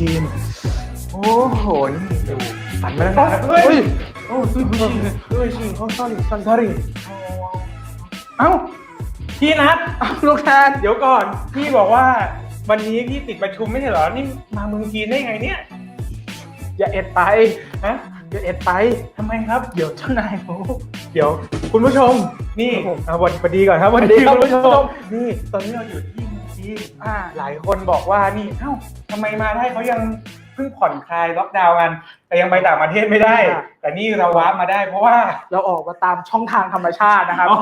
จีนโอ้โหนี่ดูฝันมาแล้วนะเฮ้ยเฮ้ย โอ้ซุยบุชิเฮ้ยชิงเขา sorry sorry sorry เอ้าพี่นัทอ้าวลูกแทนเดี๋ยวก่อน พี่บอกว่าวันนี้พี่ติดประชุมไม่ใช่เหรอ นี่มาเมืองจีนได้ไงเนี่ย อย่าเอ็ดไปฮะอย่าเอ็ดไปทำไมครับ เดี๋ยวเจ้านายเขาเดี๋ยวคุณผู้ชม นี่ครับผมอะวันสวัสดีก่อนครับวันสวัสดีนี้ครับคุณผู้ชคุณผู้ชมมนี่ตอนนี้เราอยู่ที่ เมืองจีนอ่าหลายคนบอกว่านี่เอ้าทำไมมาได้เขายังเพิ่งผ่อนคลายล็อกดาวน์กัน แต่ยังไปต่างประเทศไม่ได้แต่นี่เราว้าร์ปมาได้เพราะว่าเราออกมาตามช่องทางธรรมชาตินะครับ อ๋อ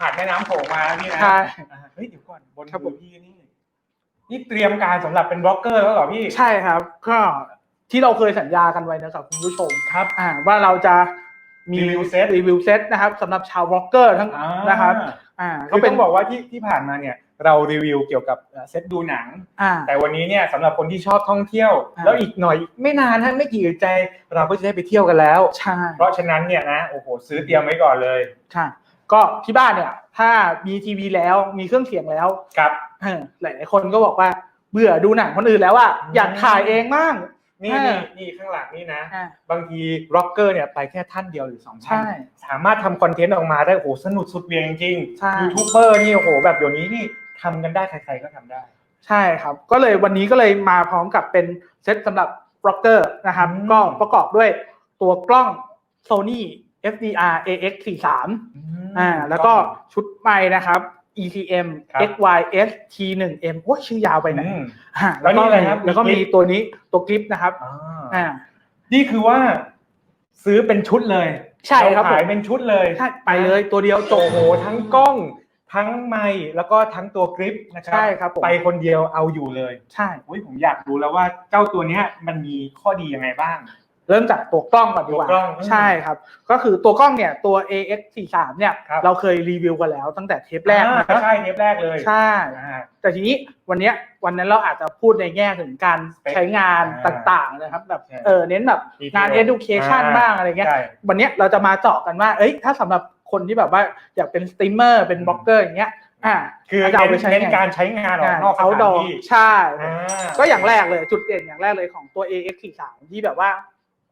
ผ่านแม่น้ำโขงมานะพี่นะใช่ อ่าเฮ้ยเดี๋ยวก่อนบนครับผมพี่นี่นี่เตรียมการสำหรับเป็นบล็อกเกอร์แล้วเหรอพี่ใช่ครับ ก็ที่เราเคยสัญญากันไว้นะครับคุณผู้ชมครับ อ่าว่าเราจะมีรีวิวเซต รีวิวเซตนะครับสำหรับชาวบล็อกเกอร์ทั้งอ่านะครับ อ่าก็ก็เป็เป็นน บอกว่าที่ที่ผ่านมาเนี่ย เรารีวิวเกี่ยวกับเอ่อเซตดูหนัง อ่า แต่วันนี้เนี่ยสำหรับคนที่ชอบท่องเที่ยว อ่า แล้วอีกหน่อยไม่นานฮะไม่กี่อึดใจ เราก็จะได้ไปเที่ยวกันแล้ว ใช่เพราะฉะนั้นเนี่ยนะโอ้โหซื้อเตรียมไว้ก่อนเลยใช่ก็ที่บ้านเนี่ย ถ้ามีทีวีแล้วมีเครื่องเสียงแล้วครับ เออหลายๆคนก็บอกว่าเบื่อดูหนังคนอื่นแล้วอะอืม อยากถ่ายเองบ้าง นี่อ่านี่นี่ข้างหลังนี่นะ อ่า บางทีร็อกเกอร์เนี่ยไปแค่ท่านเดียวหรือสองท่าน ใช่ สามารถทำคอนเทนต์ออกมาได้โอ้โหสนุกสุดเวียงจริงใช่ ยูทูบเบอร์นี่โอ้โหแบบเดี๋ยวนี้นี่ ทำกันได้ใครๆก็ทำได้ ใช่ครับ ก็เลยวันนี้ก็เลยมาพร้อมกับเป็นเซตสำหรับบล็อกเกอร์นะครับ อืม ก็ประกอบด้วยตัวกล้อง Sony FDR AX 43อ่าแล้วก็ชุดไมค์นะครับ ECM ครับ XYS T1M โอ้ยชื่อยาวไปไหนอืม อ่าแล้วนี่อะไรครับแล้วก็มีมีคลิป ตัวนี้ตัวคลิปนะครับอ่าอ่านี่คือว่า ซื้อเป็นชุดเลยใช่ครับเาขายเป็นชุดเลยใช่ไปเลยตัวเดียวจบโอ้โหทั้งกล้อง ทั้งไมค์แล้วก็ทั้งตัวกริปนะครัใช่ครับผม ไปคนเดียวเอาอยู่เลยใช่โอ้ยผมอยากรู้แล้วว่าเจ้าตัวเนี้ยมันมีข้อดียังไงบ้าง เริ่มจากตัวกล้องก่อนดีกว่าตัวกล้องอืมใช่ครับ ก็คือตัวกล้องเนี่ยตัว AX 43 เนี่ยครับ เราเคยรีวิวกันแล้วตั้งแต่เทปแรกอ่านะใช่เทปแรกเลยใช่ อ่า แต่ทีนี้วันเนี้ยวันนั้นเราอาจจะพูดในแง่ถึงการ Spec ใช้งานอ่าต่างๆนะครับแบบใช่เออเน้นแบบ Detail งาน education อ่า บ้างอะไรเงี้ย ใช่ วันเนี้ยเราจะมาเจาะกันว่า เอ้ย ถ้าสำหรับ คนที่แบบว่าอยากเป็นสตรีมเมอร์เป็นบล็อกเกอร์อย่างเงี้ยอ่าคือจะเอาไปเน้นใช้เน้นไงการใช้งานออกนอกสเอาถานดอที่ใช่อ่าก็อย่างแรกเลยจุดเด่นอย่างแรกเลยของตัว AX43 ที่แบบว่า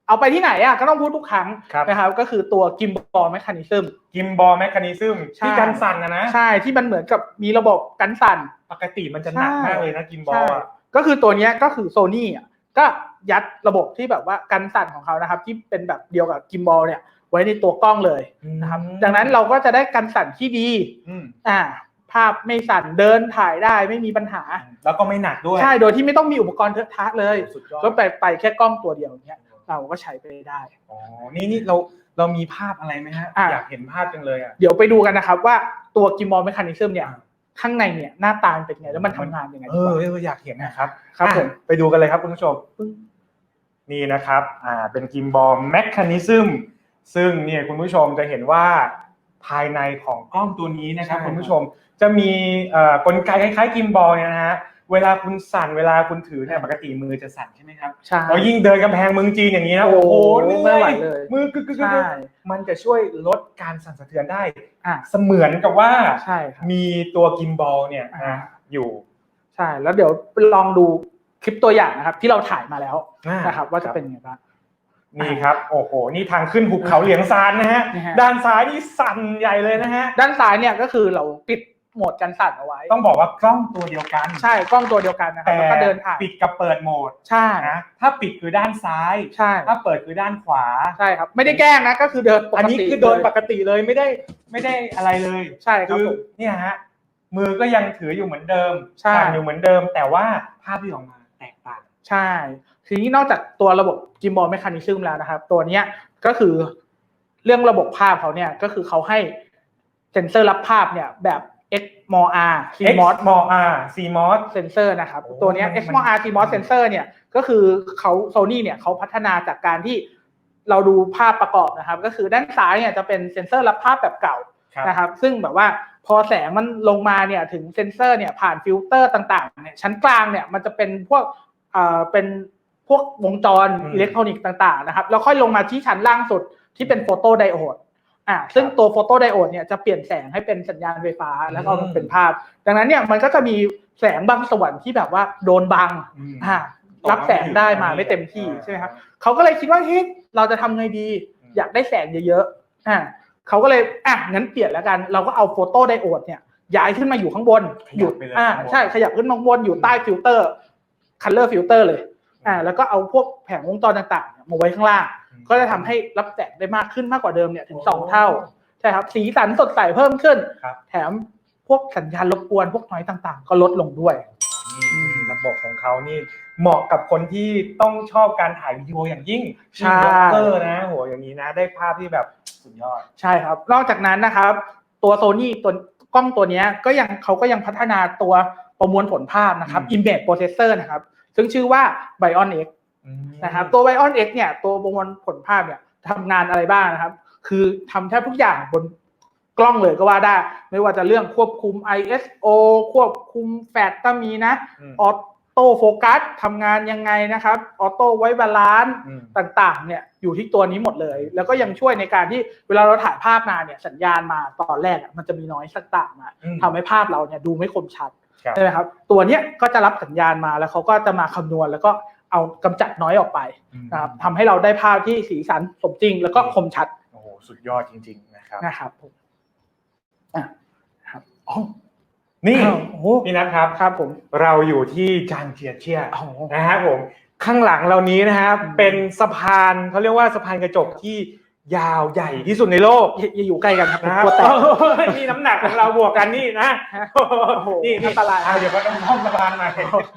เอาไปที่ไหนอะก็ต้องพูดทุกครั้งครับนะครับก็คือตัว gimbal mechanism กิมบอลแมคคานิซึมใช่ที่กันสั่นนะนะใช่ที่มันเหมือนกับมีระบบกันสั่น ปกติมันจะหนักใช่มากเลยนะกิมบอใช่ลอะก็คือตัวเนี้ยก็คือโซนี่อะก็ยัดระบบที่แบบว่ากันสั่นของเขานะครับ ที่เป็นแบบเดียวกับกิมบอลเนี่ย ไว้ในตัวกล้องเลยนะครับ ดังนั้นเราก็จะได้กันสั่นที่ดีอืมอ่า ภาพไม่สั่นเดินถ่ายได้ไม่มีปัญหา แล้วก็ไม่หนักด้วย ใช่ โดยที่ไม่ต้องมีอุปกรณ์เทอะทะเลยสุดยอดก็ไปไปแค่กล้องตัวเดียวเนี้ยเราก็ใช้ไปได้ อ๋อ นี่นี่เราเรามีภาพอะไรไหมฮะอะอยากเห็นภาพจังเลยอะ เดี๋ยวไปดูกันนะครับว่าตัวกิมบอลเมคานิซึมเนี่ยอ่าข้างในเนี่ยหน้าตามันเป็นไงแล้วมันทำงานยังไงเอดีกอว่าเอออยากเห็นนะครับ ครับผมอะไปดูกันเลยครับคุณผู้ชม นี่นะครับ อ่า เป็นกิมบอลแมคคานิซึม ซึ่งเนี่ยคุณผู้ชมจะเห็นว่าภายในของกล้องตัวนี้นะครับใช่คุณผู้ชมจะมีเอ่อกลไกคล้ายๆกิมบอลเนี่ยนะฮะเวลาคุณสั่นเวลาคุณถือเนี่ยปกติมือจะสั่นใช่ไหมครับใช่แล้วยิ่งเดินกำแพงเมืองจีนอย่างนี้นะโอ้โอ้โหโหเหนื่ไม่อไหวยยเลยมือกึกกึกกึกใช่กึกมันจะช่วยลดการสั่นสะเทือนได้อ่าเสมือนกับว่าใช่ครับมีตัวกิมบอลเนี่ยอ่านะอยู่ใช่แล้วเดี๋ยวลองดูคลิปตัวอย่างนะครับ ที่เราถ่ายมาแล้วอ่านนะครับว่าจะเป็นยังไงบ้าง นี่ครับโอ้โหนี่ทางขึ้นหุบเขาเหลียงซานนะฮะนี่ฮะ ด้านซ้ายนี่สั่นใหญ่เลยนะฮะด้านซ้ายเนี่ยก็คือเราปิดโหมดกันสั่นเอาไว้ต้องบอกว่ากล้องตัวเดียวกันใช่กล้องตัวเดียวกันนะครับแต่แล้วก็เดินถ่ายปิดกับเปิดโหมดใช่นะถ้าปิดคือด้านซ้าย ใช่ถ้าเปิดคือด้านขวา ใช่ครับ ไม่ได้แกล้งนะก็คือเดินปกติอันนี้คือเดินปเลยกติเลยไม่ได้ไม่ได้อะไรเลย ใช่ครับคือผมเนี่ยฮะมือก็ยังถืออยู่เหมือนเดิมใช่สั่นอยู่เหมือนเดิม แต่ว่าภาพที่ออกมาแตกต่าง ใช่ ทีนี้นอกจากตัวระบบจิมบอล m e คานิซึมแล้วนะครับ ตัวเนี้ยก็คือเรื่องระบบภาพเขาเนี่ยก็คือเขาให้เซนเซอร์รับภาพเนี่ยแบบ XMOR CMOS X m o R C M O S เซนเซอร์นะครับโอ้ตัวเนี้ยมัน XMOR CMOS sensor เนี่ยก็คือเขาโซนี่เนี่ยเขาพัฒนาจากการที่เราดูภาพประกอบนะครับ ก็คือด้านซ้ายเนี่ยจะเป็นเซนเซอร์รับภาพแบบเก่าครับนะครับ ซึ่งแบบว่าพอแสงมันลงมาเนี่ยถึงเซนเซอร์เนี่ยผ่านฟิลเตอร์ต่างๆเนี่ยชั้นกลางเนี่ยมันจะเป็นพวกเอ่อเป็น พวกวงจรอืมอิเล็กทรอนิกส์ต่างๆนะครับแล้วค่อยลงมาที่ชั้นล่างสุดที่เป็นโฟโตไดโอดอ่าซึ่งตัวโฟโตไดโอดเนี่ยจะเปลี่ยนแสงให้เป็นสัญญาณไฟฟ้าแล้วก็อืมเป็นภาพ ดังนั้นเนี่ยมันก็จะมีแสงบางส่วนที่แบบว่าโดนบังอืมอ่ารับแสงได้มาไม่เต็มที่ใช่ไหมครับเขาก็เลยคิดว่าเฮ้ยเราจะทำไงดี อยากได้แสงเยอะๆอ่าเขาก็เลยอะงั้นเปลี่ยนแล้วกัน เราก็เอาโฟโต้ไดโอดเนี่ยย้ายขึ้นมาอยู่ข้างบนขอยัยู่บไปเลยอ่าข้างบนใช่ขยับขึ้นมาข้างบนอยู่ใต้ฟิลเตอร์คัลเลอร์ฟิลเตอร์เลย อ่าแล้วก็เอาพวกแผงวงจรต่างๆเนี่ยมาไว้ข้างล่าง ก็จะทำให้รับแสงได้มากขึ้นมากกว่าเดิมเนี่ยถึงสองเท่าใช่ครับสีสันสดใสเพิ่มขึ้น ครับ แถมพวกสัญญาณรบกวนพวกน้อยต่างๆ ก็ลดลงด้วย นี่ระบบของเขานี่เหมาะกับคนที่ต้องชอบการถ่ายวิดีโออย่างยิ่งใช่ บล็อกเกอร์นะโหอย่างนี้นะ ได้ภาพที่แบบสุดยอด ใช่ครับ นอกจากนั้นนะครับ ตัวโซนี่ตัวกล้องตัวเนี้ยก็ยังเขาก็ยังพัฒนาตัวประมวลผลภาพนะครับ อืม Image Processor นะครับ ซึ่งชื่อว่า Bion X นะครับตัว Bion X เนี่ยตัวประมวลผลภาพเนี่ยทำงานอะไรบ้างนะครับ คือทำแทบทุกอย่างบนกล้องเลยก็ว่าได้ ไม่ว่าจะเรื่องควบคุม ISO ควบคุมแฟลชก็มีนะอืมออโต้โฟกัสทำงานยังไงนะครับออโต้ไว้บาลานซ์อืมต่างๆเนี่ยอยู่ที่ตัวนี้หมดเลย แล้วก็ยังช่วยในการที่เวลาเราถ่ายภาพมาเนี่ยสัญญาณมาตอนแรกอะมันจะมีน้อยสักต่างมาอืมทำให้ภาพเราเนี่ยดูไม่คมชัดครับ ใช่ไหมครับตัวเนี้ยก็จะรับสัญญาณมาแล้วเขาก็จะมาคำนวณแล้วก็เอากำจัดน้อยออกไปนะครับทำให้เราได้ภาพที่สีสันสมจริง แล้วก็คมชัดโอ้โหสุดยอดจริง ๆ นะครับนะครับผมอะครับอ๋อนี่อ้าวโอ้โหพี่นัทครับครับผมเราอยู่ที่จางเจียเชียโอ้โหนะฮะผมข้างหลังเรานี้นะครับอืมเป็นสะพานเขาเรียกว่าสะพานกระจกที่ ยาวใหญ่ที่สุดในโลกอย่าอย่าอยู่ใกล้กันครับนะฮะกลัวแตกนี่น้ำหนักของเราบวกกันนี่นะโอ้โหนี่นี่อันตรายอะเดี๋ยวก็ต้องท่องสะพานใหม่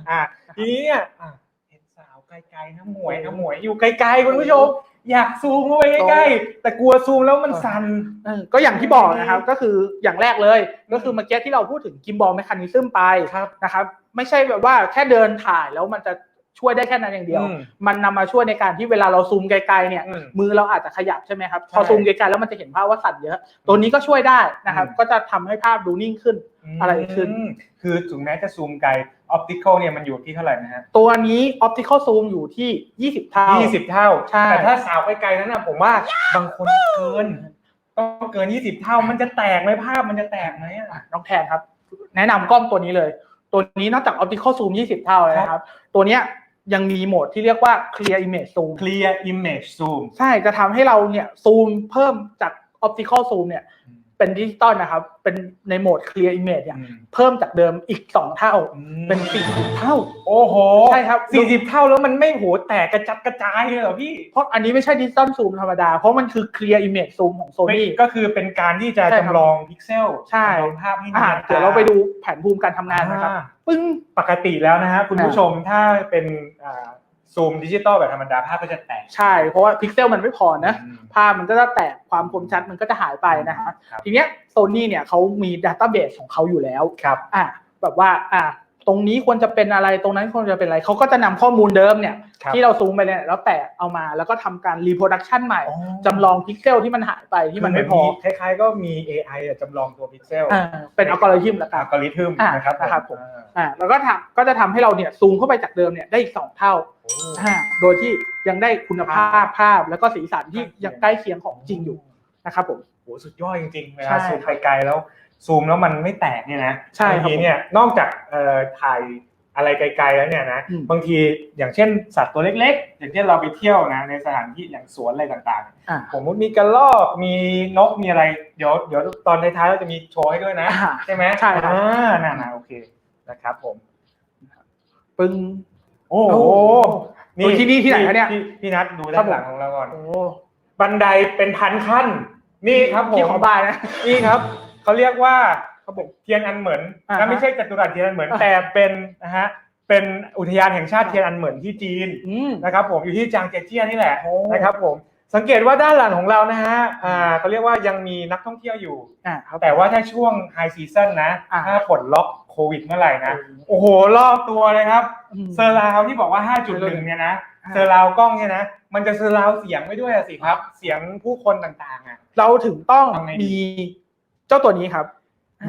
อ่าทีนี้เนี่ยอะเห็นสาวไกลๆนะหมวยนะหมวยอยู่ไกลๆคุณผู้ชมอยากซูมเข้าไปใกล้ๆแต่กลัวซูมแล้วมันสั่นเออก็อย่างที่บอกนะครับ ก็คืออย่างแรกเลย ก็คือเมื่อกี้ที่เราพูดถึงกิมบอลแมคานิซึมไปครับนะครับ ไม่ใช่แบบว่าแค่เดินถ่ายแล้วมันจะ ช่วยได้แค่นั้นอย่างเดียว อืมมันนำมาช่วยในการที่เวลาเราซูมไกลๆเนี่ย อืมมือเราอาจจะขยับใช่ไหมครับใช่พอซูมไกลๆแล้วมันจะเห็นภาพว่าสั่นเยอะ ตัวนี้ก็ช่วยได้นะครับ อืม ก็จะทำให้ภาพดูนิ่งขึ้น อะไรขึ้น มคือถึงแม้จะซูมไกลออปติคอลเนี่ยมันอยู่ที่เท่าไหร่นะฮะตัวนี้ optical zoom อยู่ที่ 20 เท่า ยี่สิบเท่า ใช่ แต่ถ้าสาวไกลๆนั้นนะผมว่าบางคนเกิน ต้องเกินยี่สิบเท่า มันจะแตกไหมภาพมันจะแตกไหมอะอะน้องแทนครับ แนะนำกล้องตัวนี้เลย ตัวนี้นอกจาก optical zoom 20 เท่าแล้วนะครับ ตัวเนี้ย ยังมีโหมดที่เรียกว่า clear image zoom Clear Image Zoom ใช่จะทำให้เราเนี่ยซูมเพิ่มจาก optical zoom เนี่ย เป็นดิจิตอลนะครับ เป็นในโหมด clear image เนี่ย เพิ่มจากเดิมอีก 2 เท่า เป็น40เท่า โอ้โห ใช่ครับสี่สิบเท่าแล้วมันไม่โหแตกกระจัดกระจายเลยเหรอพี่ เพราะอันนี้ไม่ใช่ดิจิตอลซูมธรรมดา เพราะมันคือ clear image zoom ของ Sony ก็คือเป็นการที่จะใช่ครับจำลองพิกเซลใช่จำลองภาพให้อะนีนเดี๋ยวเราไปดูแผนภูมิการทำงานนะครับอ่าปึ้ง ปกติแล้วนะฮะคุณผู้ชมถ้าเป็นอ่า ซูมดิจิตอลแบบธรรมดาภาพก็จะแตก ใช่ เพราะว่าพิกเซลมันไม่พอนะ อืมภาพมันก็จะแตกความคมชัดมันก็จะหายไปนะฮะครับ ทีเนี้ยโซนี่เนี่ยเขามีดัตต้าเบสของเขาอยู่แล้ว ครับ อะแบบว่าอะ ตรงนี้ควรจะเป็นอะไรตรงนั้นควรจะเป็นอะไรเขาก็จะนำข้อมูลเดิมเนี่ยครับที่เราซูมไปเนี่ยแล้วแตกเอามาแล้วก็ทำการรีโปรดักชันใหม่อ๋อจำลองพิกเซลที่มันหายไปที่มันไม่พอคล้ายๆ ก็มี AI อะจำลองตัวพิกเซลอ่าเป็นอัลกอริทึมละกัอันลกอริทึมอ่านะครับนะครับผมอ่าอ่าแล้วก็ทำก็จะทำให้เราเนี่ยซูมเข้าไปจากเดิมเนี่ยได้อีกสองเท่าโอ้อ่าโดยที่ยังได้คุณภาพภาพแล้วก็สีสันที่ยังใกล้เคียงของจริงอยู่นะครับผมโหสุดยอดจริงๆเวใช่ลาซูมไกลๆแล้ว ซูมแล้วมันไม่แตกเนี่ยนะใช่บางครับทีเนี่ยนอกจากเอ่อถ่ายอะไรไกล ๆ แล้วเนี่ยนะอืมบางทีอย่างเช่น สัตว์ตัวเล็ก ๆ อย่างเช่นเราไปเที่ยวนะในสถานที่อย่างสวนอะไรต่างอ่าๆผมว่ามีกระรอกมีนกมีอะไรเดี๋ยวเดี๋ยวตอนท้ายๆเราจะมีโชว์ให้ด้วยนะอ่าใช่ไหมใช่ครับอ่าน่านะโอเคนะครับ ผมปึ้งโอ้โหโอ้ที่นี่ที่ไหนคะเนี่ยพี่พี่นัทดูครัด้าบนผมหลังของเราก่อนโอ้บันไดเป็นพันขั้น นี่ครับผมที่ขอบายนะนี่ครับ เขาเรียกว่าเขาบอกเทียนอันเหมือนอ่าฮะนะไม่ใช่จัตุรัสเทียนอันเหมือนอ่าแต่เป็นนะฮะเป็นอุทยานแห่งชาติเทียนอันเหมือนที่จีนอืมนะครับผมอยู่ที่จางเจยเจี้ยนี่แหละโอ้นะครับผมสังเกตว่าด้านหลังของเรานะฮะอ่าเขาเรียกว่ายังมีนักท่องเที่ยวอยู่อ่าครับแต่ว่าถ้าช่วงไฮซีซันนะอ่าถ้าปลดล็อกโควิดเมื่อไหร่นะ โอ้โหรอบตัวเลยครับมเซอร์ราวที่บอกว่า 5.1 เนี่ยนะอ่าเซอร์ราวกล้องเนี่ยนะ มันจะเซอร์ราวเสียงไว้ด้วยอะสิครับ เสียงผู้คนต่างๆอะ เราถึงต้องทำไงดีมี เจ้าตัวนี้ครับ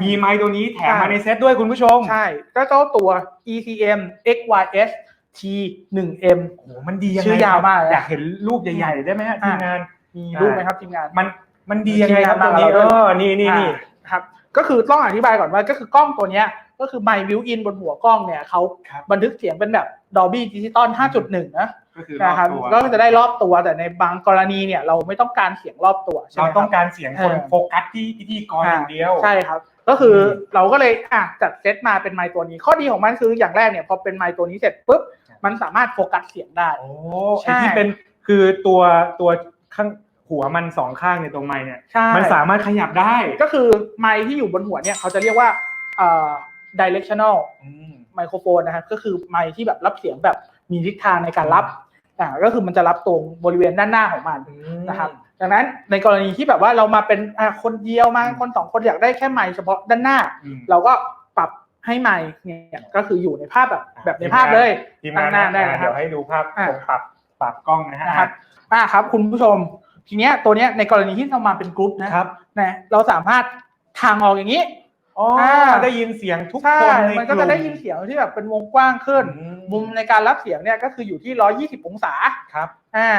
มีไมค์ตัวนี้แถมมาอ่าในเซตด้วยคุณผู้ชม ใช่ ก็เจ้าตัว ECM XYS T 1 M โอ้โหมันดียังไงชื่อยาวมากเลยอยากเห็นรูปใหญ่ๆได้ไหมฮะทีมงานมีรูปไหมครับทีมงานมันมันดียังไงครับทีตมรงงานนี้มาเอกับเราด้วยอนี่นี่นี่อ่าครับ ก็คือต้องอธิบายก่อนว่าก็คือกล้องตัวเนี้ยก็คือไมค์บิวอินบนหัวกล้องเนี่ยเขาครับบันทึกเสียงเป็นแบบ Dolby Digital 5.1 นะ ก็คือนะครับอบตัวก็จะได้รอบตัวแต่ในบางกรณีเนี่ยเราไม่ต้องการเสียงรอบตัวใช่ไหเรามคต้รัอบงการเสียงคนเออ โฟกัสที่พิธีกรอย่างเดียว ใช่ครับ ก็คืออมเราก็เลยอะจัดเซตมาเป็นไมค์ตัวนี้ ข้อดีของมันคืออย่างแรกเนี่ยพอเป็นไมค์ตัวนี้เสร็จปุ๊บครับ มันสามารถโฟกัสเสียงได้ โอ้ใช่ ไอที่เป็นคือตัวตัวข้างหัวมันสองข้างในยตรงไม้เนี่ย ใช่มันสามารถขยับได้ก็คือไมค์ที่อยู่บนหัวเนี่ยเขาจะเรียกว่าเอ่อ directional อืม ไมโครโฟนนะครับก็คือไมค์ที่แบบรับเสียงแบบมีทิศทางในการรับ อ่าก็คือมันจะรับตรงบริเวณด้านหน้าของมันนะครับดังนั้นในกรณีที่แบบว่าเรามาเป็นอ่าคนเดียวมาอืมคนสองคนอยากได้แค่ไมค์เฉพาะด้านหน้าอืมเราก็ปรับให้ไมค์เนี่ยก็คืออยู่ในภาพแบบแบบในภาพเลยทีมตั้งางนหน้าได้นะนะครัเดี๋บยวให้ดูภาพอะผมปรับปรับกล้องนะฮะนะครับอ่าครับ คุณผู้ชมทีเนี้ยตัวเนี้ยในกรณีที่เรามาเป็นกรุ๊ปนะครับนะเราสามารถทางออกอย่างนี้ อ๋ออ่า ได้ยินเสียงทุกใช่ คนในมันก็จะได้ยินเสียงที่แบบเป็นวงกว้างขึ้นอืมุมในการรับเสียงเนี่ยก็คืออยู่ที่ 120 องศา ครับ อ่า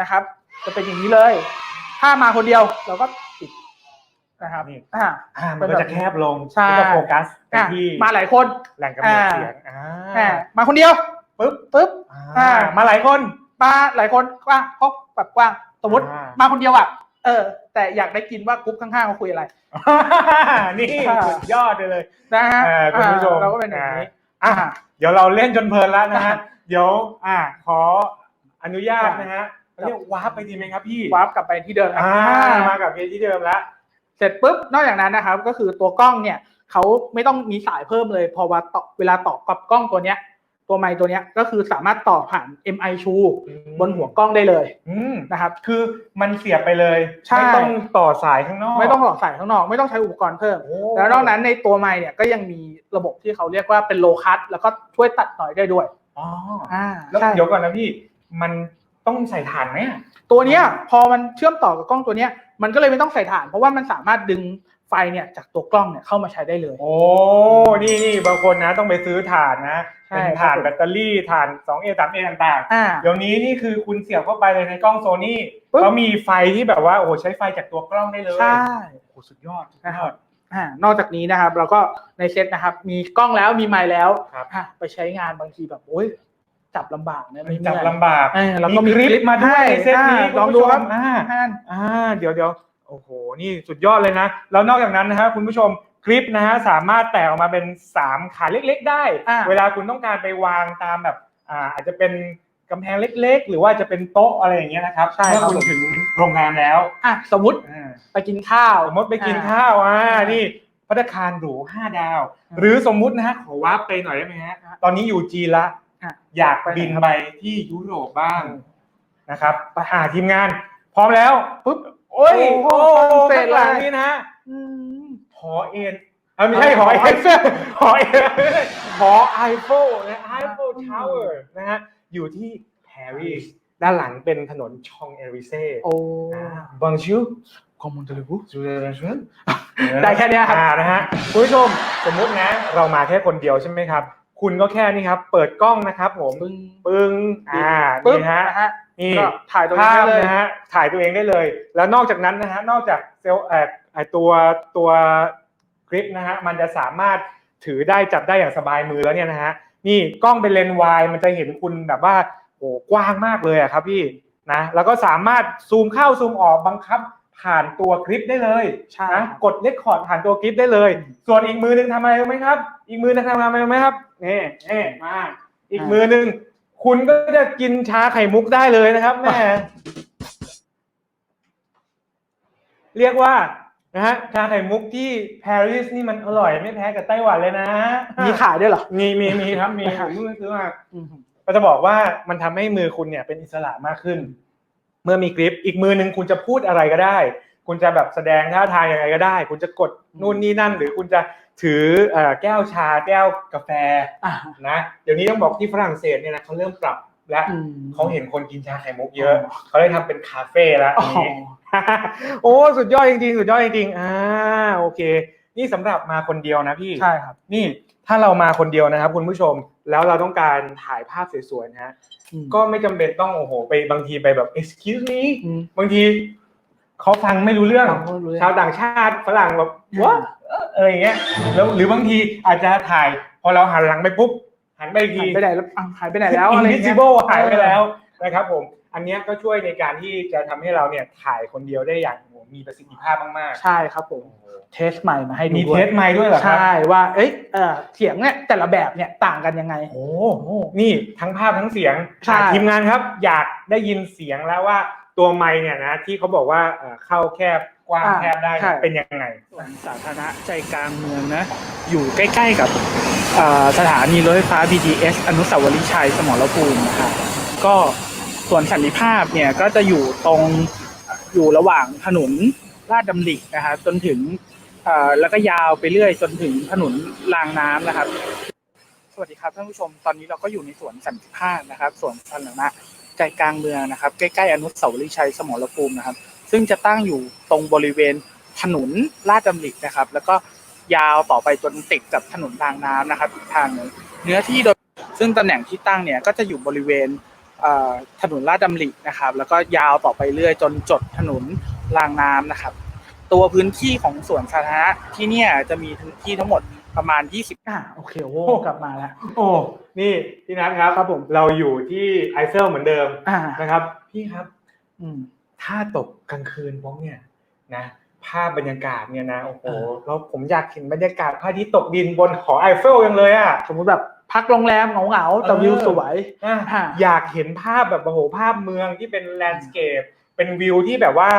นะครับ จะเป็นอย่างนี้เลย ถ้ามาคนเดียวเราก็ปิดนะครับ นี่ อ่า อ่ามันก็จะแคบลงใช่ก็จะโฟกัสไปอะที่มาหลายคน แหล่งกำเนิดอ่าเสียงอ่าอ่า มาคนเดียว ปึ๊บปุ๊บ อ่า อ่า มาหลายคน มาหลายคนกว้างก็แบบกว้าง สมมติอ่ามาคนเดียวอะ เออ แต่อยากได้กินว่ากรุ๊ปข้างๆเขาคุยอะไร นี่ค่ะสุดยอดเลยนะฮะอ่าคุณผู้ชมอ่าเราก็เป็นอย่างนี้อะอ่าเดี๋ยวเราเล่นจนเพลินแล้วนะฮะอะเดี๋ยว อ่า ขออนุญาตอะนะฮะเรียกวาร์ปไปดีไหมครับพี่วาร์ปกลับไปที่เดิมครับอ่าอ่ามากับเพจที่เดิมแล้วเสร็จปุ๊บนอกจากนั้นนะครับ ก็คือตัวกล้องเนี่ยเขาไม่ต้องมีสายเพิ่มเลย พอว่าต่อเวลาต่อกับกล้องตัวเนี้ย ตัวไมค์ตัวเนี้ยก็คือสามารถต่อผ่าน MI ชูบนหัวกล้องได้เลยอืมนะครับ คือมันเสียบไปเลย ใช่ ไม่ต้องต่อสายข้างนอก ไม่ต้องต่อสายข้างนอก ไม่ต้องใช้อุปกรณ์เพิ่ม โอ้ แล้วนอกนั้นในตัวไมค์เนี่ยก็ยังมีระบบที่เขาเรียกว่าเป็นโลคัสแล้วก็ช่วยตัดหน่อยได้ด้วยอ๋ออ่าแล้วใช่เดี๋ยวก่อนนะพี่ มันต้องใส่ถ่านไหมอะ ตัวเนี้ยพอมันเชื่อมต่อกับกล้องตัวเนี้ยมันก็เลยไม่ต้องใส่ถ่าน เพราะว่ามันสามารถดึง ไฟเนี่ยจากตัวกล้องเนี่ยเข้ามาใช้ได้เลย โอ้ นี่นี่บางคนนะต้องไปซื้อถ่านนะ ใช่เป็นครับถ่านแบตเตอรี่ถ่าน 2A 3A ต่างอ่า ๆ เดี๋ยวนี้นี่คือคุณเสียบเข้าไปเลยในกล้องโซนี่ปึ๊บ เขามีไฟที่แบบว่าโอ้โหใช้ไฟจากตัวกล้องได้เลยใช่ โอ้โหสุดยอดสุดนะคยรัอบ ด อ่านอกจากนี้นะครับเราก็ในเซตนะครับ มีกล้องแล้วมีไมค์แล้วครับ อะไปใช้งานบางทีแบบโอ้ยจับลำบากนะมันไม่จับเมื่อยลำบาก เออแล้วก็มีคลิปมาด้วยให้เซตนี้อ่าลองดูครับณผู้ชมอ่าอ่าอ่า เดี๋ยวเดี๋ยว โอ้โห นี่สุดยอดเลยนะ แล้วนอกจากนั้นนะฮะคุณผู้ชมคลิปนะฮะสามารถแตกออกมาเป็น 3 ขาเล็กๆ ได้อ่าเวลาคุณต้องการไปวางตามแบบอ่าอาจจะเป็นกำแพงเล็กๆ หรือว่าจะเป็นโต๊ะอะไรอย่างเงี้ยนะครับใช่เมื่อครับคุณผมถึงโรงแรมแล้วอะสมมติอ่าไปกินข้าว สมมติไปกินอ่ข้าวอ่าอ่านี่นี่พัตตาคารหรู5ดาวอ่าหรือสมมุตินะฮะขอวาร์ปไปหน่อยได้ไหมฮะอ่าตอนนี้อยู่จีนละอะอยากไปไหนบินครับไปที่ยุโรปบ้างอืมนะครับไปหาทีมงาน พร้อมแล้วปุ๊บ โอ้ยโอ้โอ้โหฝรั่งเศสข้างหลังเลยนี่นะอืมหอเอ็นเออไม่ใช่หหออไอเอ็นเฟลหอเอ็นหอไอเฟลนะไอเฟลทาวเวอร์นะฮะอยู่ที่ปารีสด้านหลังเป็นถนนชองเอริเซ่โอ้บองชูคอมมอนเตลูจูเดนชวนได้แค่เนี้ยครับอ่านะฮะคุณผู้ชมสมมุตินะ เรามาแค่คนเดียวใช่ไหมครับ คุณก็แค่นี้ครับ เปิดกล้องนะครับผม ปึ้ง ปึ้ง อ่าปึ๊บนี่ฮะ นะฮะนี่ก็ถ่ายตัวภานี้พได้เลย นะฮะถ่ายตัวเองได้เลย แล้วนอกจากนั้นนะฮะนอกจากเซลล์เอ่อไอตัวตัวคลิปนะฮะมันจะสามารถถือได้จับได้อย่างสบายมือแล้วเนี่ยนะฮะนี่กล้องเป็นเลนส์วายมันจะเห็นคุณแบบว่าโอ้กว้างมากเลยอะครับพี่นะแล้วก็สามารถซูมเข้าซูมออกบังคับผ่านตัวคลิปได้เลยใช่นะครับกดเลคคอร์ดผ่านตัวคลิปได้เลย ส่วนอีกมือหนึงทำอะไรรู้ไหมครับ อีกมือหนึงทำอะไรรู้ไหมครับนี่นี่มาอีกมือหนึง คุณก็จะกินชาไข่มุกได้เลยนะครับแม่เรียกว่านะฮะชาไข่มุกที่ปารีสนี่มันอร่อยไม่แพ้กับไต้หวันเลยนะ มีขายด้วยเหรอ มีมีมีครับมีครับผมเพิ่งซื้อมาอืมก็จะบอกว่ามันทำให้มือคุณเนี่ยเป็นอิสระมากขึ้น เมื่อมีคลิปอีกมือหนึ่งคุณจะพูดอะไรก็ได้ คุณจะแบบแสดงท่าทางยังไงก็ได้ คุณจะกดนู่นนี่นั่น หรือคุณจะถือเอ่อแก้วชาแก้วกาแฟอ่านะเดี๋ยวนี้ต้องบอกที่ฝรั่งเศสเนี่ยนะเขาเริ่มปรับและอืมเขาเห็นคนกินชาไข่มุกเยอะ เขาเลยทำเป็นคาเฟ่แล้วอ๋อนี้โอ้สุดยอดจริงๆ สุดยอดจริงๆอ่าโอเค นี่สำหรับมาคนเดียวนะพี่ใช่ครับ นี่ถ้าเรามาคนเดียวนะครับ คุณผู้ชมแล้วเราต้องการถ่ายภาพสวยๆนะฮะอืมก็ไม่จำเป็นต้องโอ้โห ไปบางทีไปแบบ excuse me อืมบางที เขาฟังไม่รู้เรื่อง ฟังไม่รู้เรื่อง ชาวต่างชาติฝรั่งแบบว่าอะไรอย่างเงี้ย แล้วหรือบางทีอาจจะถ่าย พอเราหันหลังไปปุ๊บหันไปอีกหาที ยไปไหนแล้วอ้าวหายไปไหนแล้วอะไรเงี้ย invisible หายไปแล้วนะครับผม อันเนี้ยก็ช่วยในการที่จะทำให้เราเนี่ยถ่ายคนเดียวได้อย่างโอ้โหมีประสิทธิภาพมากใช่ครับผม ๆ เทสใหม่มาให้ดูมีด้วเทยสไมค์ด้วยเหรอครับ ใช่ว่า เอ้ยเออเสียงเนี่ยแต่ละแบบเนี่ยต่างกันยังไง โอ้โห นี่ทั้งภาพทั้งเสียงใช่ อะทีมงานครับ อยากได้ยินเสียงแล้วว่า ตัวไมค์เนี่ยนะที่เขาบอกว่าเอ่อเข้าแคบกว้างแคบได้เนี่ยเป็นยังไงสวนสาธารณะใจกลางเมืองนะ อยู่ใกล้ๆกับเอ่อสถานีรถไฟฟ้า BTS อนุสาวรีย์ชัยสมรภูมินะครับก็สวนสันติภาพเนี่ยก็จะอยู่ตรงอยู่ระหว่างถนนลาดดำรินะครับจนถึงเอ่อแล้วก็ยาวไปเรื่อยจนถึงถนนรางน้ำนะครับ สวัสดีครับท่านผู้ชมตอนนี้เราก็อยู่ในสวนสันติภาพนะครับสวนสาธารณะ ใจกลางเมืองนะครับ ใกล้ๆอนุสาวรีย์ชัยสมรภูมินะครับ ซึ่งจะตั้งอยู่ตรงบริเวณถนนลาดดำริกนะครับ แล้วก็ยาวต่อไปจนติดกับถนนรางน้ำนะครับอีกทางหนึ่งเนื้อที่โดยซึ่งตำแหน่งที่ตั้งเนี่ยก็จะอยู่บริเวณถนนลาดดำรินะครับ แล้วก็ยาวต่อไปเรื่อยจนจดถนนรางน้ำนะครับ ตัวพื้นที่ของสวนสาธารณะที่เนี่ยจะมีพื้นที่ทั้งหมด ประมาณ 20 อ่าโอเคโอ้กลับมาแล้ว โอ้ นี่พี่นัทครับครับผม เราอยู่ที่ไอเฟลเหมือนเดิมอ่านะครับ พี่ครับ อืม ถ้าตกกลางคืนพ้องเนี่ยนะภาพบรรยากาศเนี่ยนะโอ้โหอ่าแล้วผมอยากเห็นบรรยากาศพระอาทิตย์ตกดินบนหอไอเฟลยังเลยอะ สมมติแบบพักโรงแรมเหงาๆแต่เออวิวสวย อะอ่าอยากเห็นภาพแบบโอ้โหภาพเมืองที่เป็นแลนด์สเคปเป็นวิวที่แบบว่า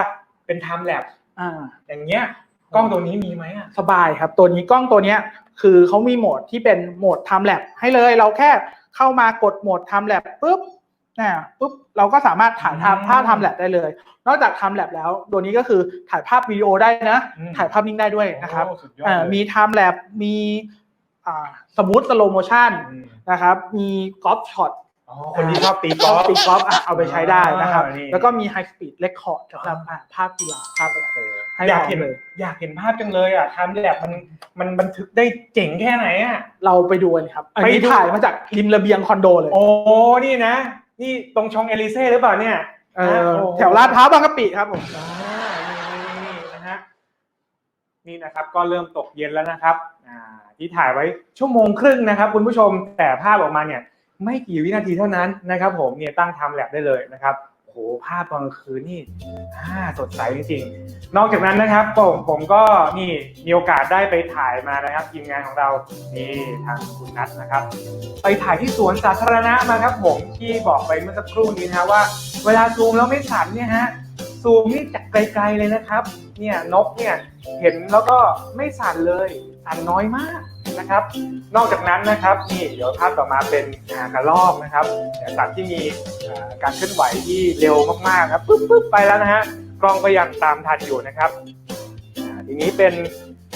เป็นไทม์แลปอ่า อย่างเงี้ย กล้องตัวนี้มีไหมอะสบายครับ ตัวนี้กล้องตัวเนี้ยคือเขามีโหมดที่เป็นโหมด time lapse ให้เลยเราแค่เข้ามากดโหมด time lapse ปุ๊บนะปุ๊บเราก็สามารถถ่ายภาพภาพ time lapse ได้เลย นอกจาก time lapse แล้ว ตัวนี้ก็คือถ่ายภาพวิดีโอได้นะ อืมถ่ายภาพนิ่งได้ด้วยนะครับโอ้สุดยอดอ่าเลยมี time lapse มีอ่าสมูทสโลโมชันอืม นะครับมีกอล์ฟช็อต อ๋อคนที่ชอบตีกกออล์ล์ฟฟตีกอล์ฟอะเอาไปใช้ได้นะครับ อ่านี่ แล้วก็มี high speed record สำหรับอะภาพกีฬาภาพ ให้อยากพร้อมเห็นเลย อยากเห็นภาพจังเลยอะทำแบบมันมันบันทึกได้เจ๋งแค่ไหนอะ เราไปดูกันครับ อันไปนี้ดู ถ่ายมาจากริมระเบียงคอนโดเลยโอ้นี่นะ นี่ตรงชองเอลิเซ่หรือเปล่าเนี่ย เออโโห แถวลาดพร้าวบางกะปิครับผม อ่านี่นี่นี่นะฮะนี่นะครับก็เริ่มตกเย็นแล้วนะครับอ่าที่ถ่ายไว้ชั่วโมงครึ่งนะครับ คุณผู้ชมแต่ภาพออกมาเนี่ย ไม่กี่วินาทีเท่านั้นนะครับผมเนี่ยตั้งทม์แลปได้เลยนะครับโหภาพตอนกลางคืนนี่อ่าสดใสจริงๆ นอกจากนั้นนะครับผมผมก็นี่มีโอกาสได้ไปถ่ายมานะครับทีมงานของเรานี่ทางคุณนัทนะครับ ไปถ่ายที่สวนสาธารณะมาครับผมที่บอกไปเมื่อสักครู่นี้นะว่า เวลาซูมแล้วไม่สั่นเนี่ยฮะซูมนี่จากไกลๆเลยนะครับ เนี่ยนกเนี่ยเห็นแล้วก็ไม่สั่นเลย สั่นน้อยมาก นะครับ นอกจากนั้นนะครับนี่เดี๋ยวภาพต่อมาเป็นกระรอกนะครับสัตว์ที่มีการเคลื่อนไหวที่เร็วมากๆครับปุ๊บปุ๊บไปแล้วนะฮะกล้องก็ยังตามทันอยู่นะครับอ่าทีนี้เป็น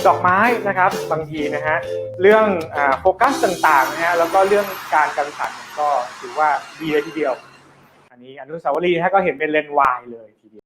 ดอกไม้นะครับบางทีนะฮะเรื่องอโฟกัสต่างๆนะฮะแล้วก็เรื่องการกันสั่นก็ถือว่าดีเลยทีเดียว อันนี้อนุสาวรีย์ฮะก็เห็นเป็นเลนส์วายเลย